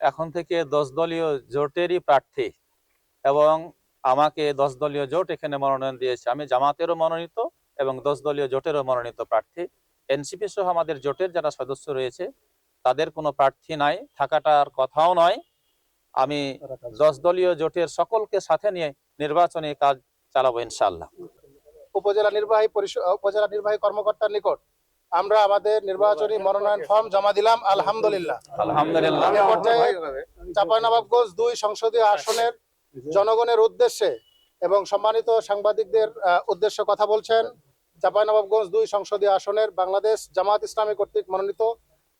এখন থেকে দশ দলীয় জোটেরই প্রার্থী এবং আমাকে দশ দলীয় জোট এখানে মনোনয়ন দিয়েছে। আমি জামাতেরও মনোনীত এবং দশ দলীয় জোটেরও মনোনীত প্রার্থী। এনসিপি সহ আমাদের জোটের যারা সদস্য রয়েছে, তাদের কোনো প্রার্থী নাই থাকাটার কথাও নয়। আমি দশ দলীয় জোটের সকলকে সাথে নিয়ে নির্বাচনী কাজ চালাবো ইনশাল্লাহ উপজেলা নির্বাহী উপজেলা নির্বাহী কর্মকর্তার নিকট আমরা আমাদের নির্বাচনী মনোনয়ন ফর্ম জমা দিলাম আলহামদুলিল্লাহ। আলহামদুলিল্লাহ। দুই সংসদীয় আসনের জনগণের উদ্দেশ্যে এবং সম্মানিত সাংবাদিকদের উদ্দেশ্যে কথা বলছেন চাঁপাইনবাবগঞ্জ দুই সংসদীয় আসনের বাংলাদেশ জামাত ইসলামী কর্তৃক মনোনীত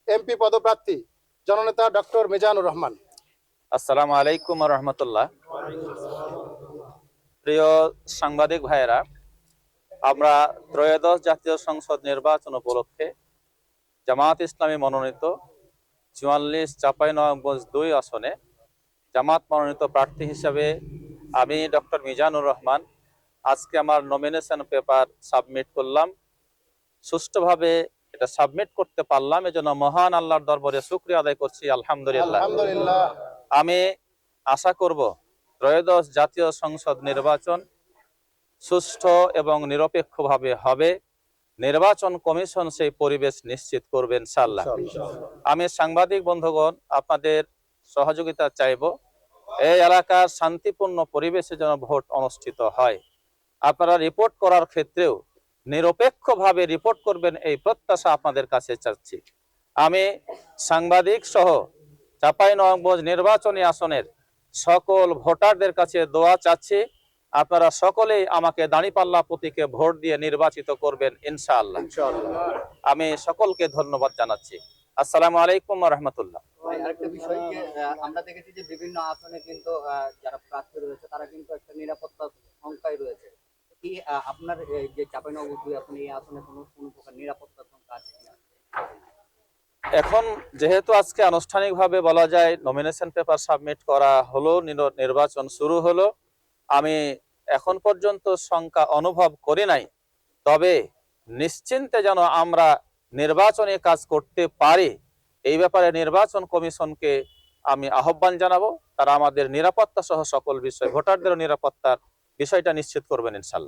এমপি পদপ্রার্থী জননেতা ডক্টর মিজানুর রহমান। আসসালামু আলাইকুম রহমতুল্লাহ। প্রিয় সাংবাদিক ভাইয়েরা আমরা ত্রয়োদশ জাতীয় সংসদ নির্বাচন উপলক্ষে জামাত ইসলামী মনোনীত চুয়াল্লিশ চাপাই চাঁপাইনবাবগঞ্জ দুই আসনে জামাত মনোনীত প্রার্থী হিসাবে আমি ডক্টর মিজানুর রহমান আজকে আমার নমিনেশন পেপার সাবমিট করলাম। সুষ্ঠুভাবে এটা সাবমিট করতে পারলাম এজন্য মহান আল্লাহর দরবারে শুক্রিয়া আদায় করছি আলহামদুলিল্লাহ। আমি আশা করব ত্রয়োদশ জাতীয় সংসদ নির্বাচন সুষ্ঠু এবং নিরপেক্ষভাবে হবে। নির্বাচন কমিশন সেই পরিবেশ নিশ্চিত করবেন ইনশাআল্লাহ। আমি সাংবাদিক বন্ধুগণ আপনাদের সহযোগিতা চাইব। এই এলাকার শান্তিপূর্ণ পরিবেশে যেন ভোট অনুষ্ঠিত হয়। আপনারা রিপোর্ট করার ক্ষেত্রেও নিরপেক্ষভাবে রিপোর্ট করবেন এই প্রত্যাশা আপনাদের কাছে চাচ্ছি। আমি সাংবাদিক সহ চাঁপাইনবাবগঞ্জ নির্বাচনী আসনের সকল ভোটারদের কাছে দোয়া চাচ্ছি। আপনারা সকলেই আমাকে দাঁড়িপাল্লা প্রতীকে ভোট দিয়ে নির্বাচিত করবেন ইনশাআল্লাহ। আমি সকলকে ধন্যবাদ জানাচ্ছি। আসসালামু আলাইকুম রহমতুল্লাহ। আরেকটা বিষয় যে আমরা দেখেছি যে বিভিন্ন আসনে কিন্তু যারা প্রার্থী রয়েছে তারা কিন্তু একটা নিরাপত্তা সংখ্যায় রয়েছে। কি আপনার এই যে চাপাইনবাবগঞ্জ দুই আসনে এই আসনে কোনো কোনো প্রকার নিরাপত্তা সংখ্যা আছে কিনা? এখন যেহেতু আজকে আনুষ্ঠানিকভাবে বলা যায় নমিনেশন পেপার সাবমিট করা হলো নির- নির্বাচন শুরু হলো আমি এখন পর্যন্ত সংখ্যা অনুভব করে নাই। তবে নিশ্চিন্তে যেন আমরা নির্বাচনে কাজ করতে পারি, এই ব্যাপারে নির্বাচন কমিশনকে আমি আহ্বান জানাব। তারা আমাদের নিরাপত্তা সহ সকল বিষয় ভোটারদের নিরাপত্তার বিষয়টা নিশ্চিত করবেন ইনশাল্লাহ।